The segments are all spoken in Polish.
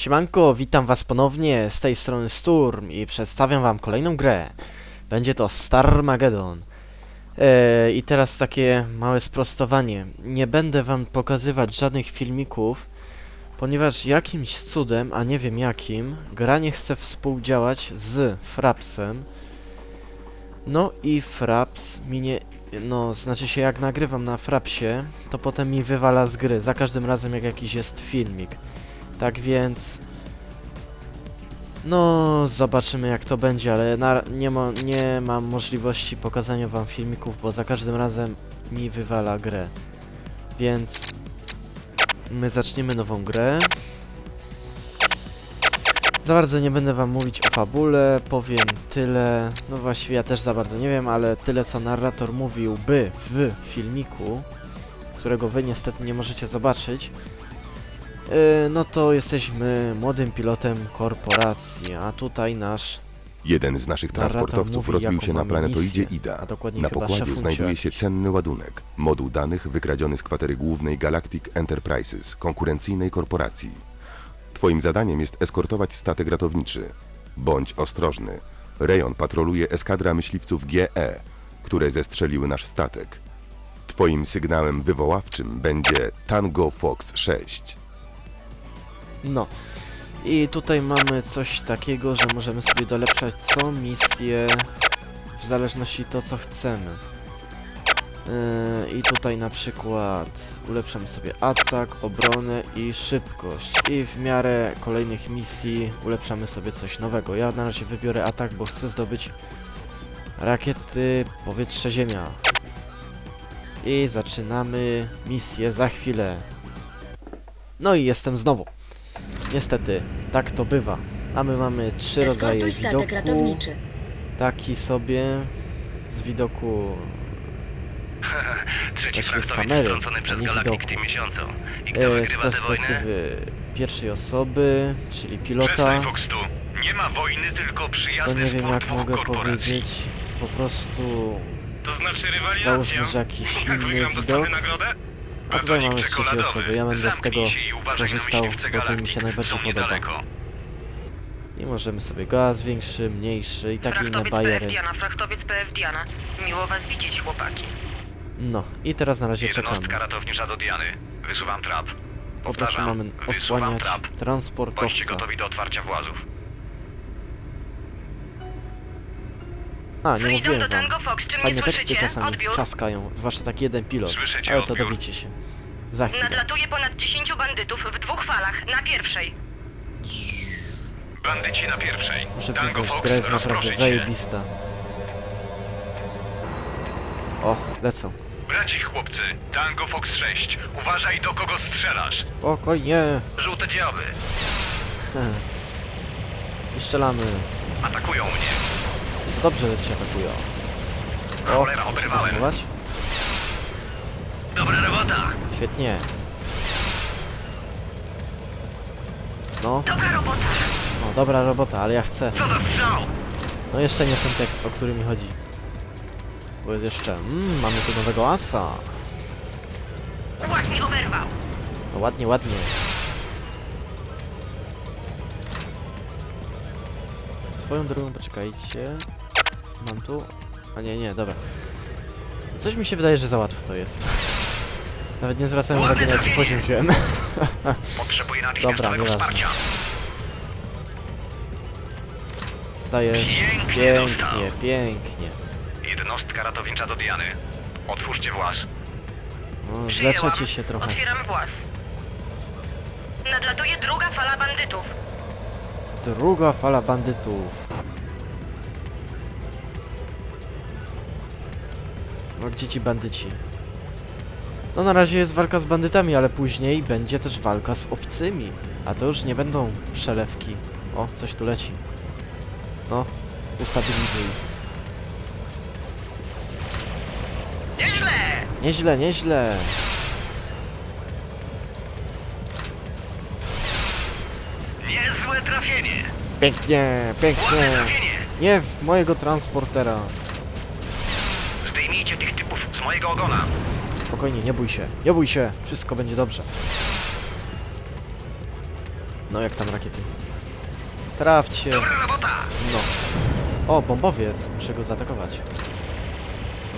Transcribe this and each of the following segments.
Siemanko, witam was ponownie z tej strony Sturm i przedstawiam wam kolejną grę. Będzie to Starmageddon. Eee, I teraz takie małe sprostowanie. Nie będę wam pokazywać żadnych filmików, ponieważ jakimś cudem, a nie wiem jakim, gra nie chce współdziałać z Frapsem. No i Fraps mi nie... No, znaczy się jak nagrywam na Frapsie, to potem mi wywala z gry, za każdym razem jak jakiś jest filmik. Tak więc... No, zobaczymy jak to będzie, ale na, nie, ma, nie mam możliwości pokazania wam filmików, bo za każdym razem mi wywala grę. Więc... My zaczniemy nową grę. Za bardzo nie będę wam mówić o fabule, powiem tyle, no właściwie ja też za bardzo nie wiem, ale tyle co narrator mówiłby w filmiku, którego wy niestety nie możecie zobaczyć, no to jesteśmy młodym pilotem korporacji, a tutaj nasz, Jeden z naszych Narrator transportowców mówi, rozbił jaką się na mamy planetoidzie misję, Ida. dokładnie Na chyba pokładzie znajduje się jakiś. cenny ładunek, moduł danych wykradziony z kwatery głównej Galactic Enterprises, konkurencyjnej korporacji. Twoim zadaniem jest eskortować statek ratowniczy. Bądź ostrożny. Rejon patroluje eskadra myśliwców GE, które zestrzeliły nasz statek. Twoim sygnałem wywoławczym będzie Tango Fox 6. no. I tutaj mamy coś takiego, że możemy sobie dolepszać co misję w zależności to co chcemy. Yy, I tutaj na przykład ulepszamy sobie atak, obronę i szybkość. I w miarę kolejnych misji ulepszamy sobie coś nowego. Ja na razie wybiorę atak, bo chcę zdobyć rakiety powietrze-ziemia. I zaczynamy misję za chwilę. No i jestem znowu. Niestety, tak to bywa. A my mamy trzy rodzaje Eskortuj statek widoku. ratowniczy. Taki sobie z widoku Trzeci Właściwie z fraktowiec kamery, wtrącony przez nie widoku. w tym miesiącu. I kto e, z wygrywa tę wojnę? perspektywy pierwszej osoby, czyli pilota. Przestań. Nie ma wojny, tylko To przyjazny nie wiem jak dwóch mogę korporacji. powiedzieć. Po prostu To znaczy rywalizacja. załóżmy, że jakiś Jak inny wygram, dostanę widok. nagrodę? A tutaj mamy z trzeciej osoby. Ja będę z tego korzystał, bo to mi się najbardziej podoba. I możemy sobie gaz większy, mniejszy i takie inne bajery. Diana, fraktowiec PF Diana. Miło was widzieć, chłopaki. No i teraz na razie czekamy. ratownicza do Diany. Wysuwam trap. Po prostu mamy osłaniać transportowca. gotowi do otwarcia włazów. A, nie Freedom mówiłem do wam. Tango Fox, czy mnie Fajne teksty słyszycie? czasami Odbiór. czaskają, zwłaszcza taki jeden pilot. Słyszę cię, Ale to odbiór. dowiecie się. Za chwilę. Nadlatuje ponad 10 bandytów w dwóch falach, na pierwszej. Bandyci na pierwszej. Muszę Tango przyznać, Fox, gra jest naprawdę zajebista. O, lecą. Braci chłopcy, Tango Fox 6. Uważaj do kogo strzelasz. Spokojnie. Żółte dzioby. I strzelamy. Atakują mnie. To dobrze, że cię atakują. O, muszę zahamować. Dobra robota. Świetnie. No, Dobra robota. no, dobra robota, ale ja chcę. Co za strzał? No jeszcze nie ten tekst, o który mi chodzi. Bo jest jeszcze... Mmm, mamy tu nowego asa. Ładnie oberwał. No ładnie, ładnie. Swoją drogą, poczekajcie. Mam tu... A nie, nie, dobra. Coś mi się wydaje, że za łatwo to jest. Nawet nie zwracałem uwagi na jaki poziom wziąłem. Potrzebuję natychmiastowego nieważne. wsparcia. Dajesz. Pięknie. Pięknie, pięknie. Jednostka ratownicza do Diany. Otwórzcie właz. No, Przyjęłam. się trochę. Otwieram włas. Nadlatuje druga fala bandytów. Druga fala bandytów. No gdzie ci bandyci? No na razie jest walka z bandytami, ale później będzie też walka z obcymi. A to już nie będą przelewki. O, coś tu leci. No, ustabilizuj. Nieźle! Nieźle, nieźle. Trafienie. Pięknie, pięknie. Nie w mojego transportera. Zdejmijcie tych typów z mojego ogona. Spokojnie, nie bój się. Nie bój się. Wszystko będzie dobrze. No jak tam rakiety? Trafcie. Dobra robota! No. O, bombowiec. Muszę go zaatakować.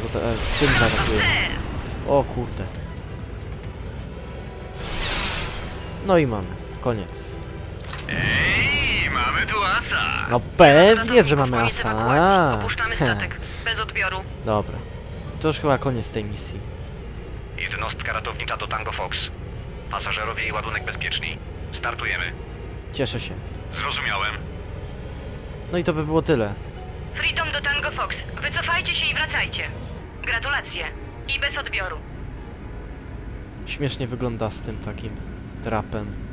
No to e, tym zaatakuję. O kurde. No i mamy. Koniec. Mamy tu asa! No pewnie, że mamy asa. Opuszczamy Heh, statek. Bez odbioru. Dobra. To już chyba koniec tej misji. Jednostka ratownicza do Tango Fox. Pasażerowie i ładunek bezpieczni. Startujemy. Cieszę się. Zrozumiałem. No i to by było tyle. Freedom do Tango Fox. Wycofajcie się i wracajcie. Gratulacje. I bez odbioru. Śmiesznie wygląda z tym takim trapem.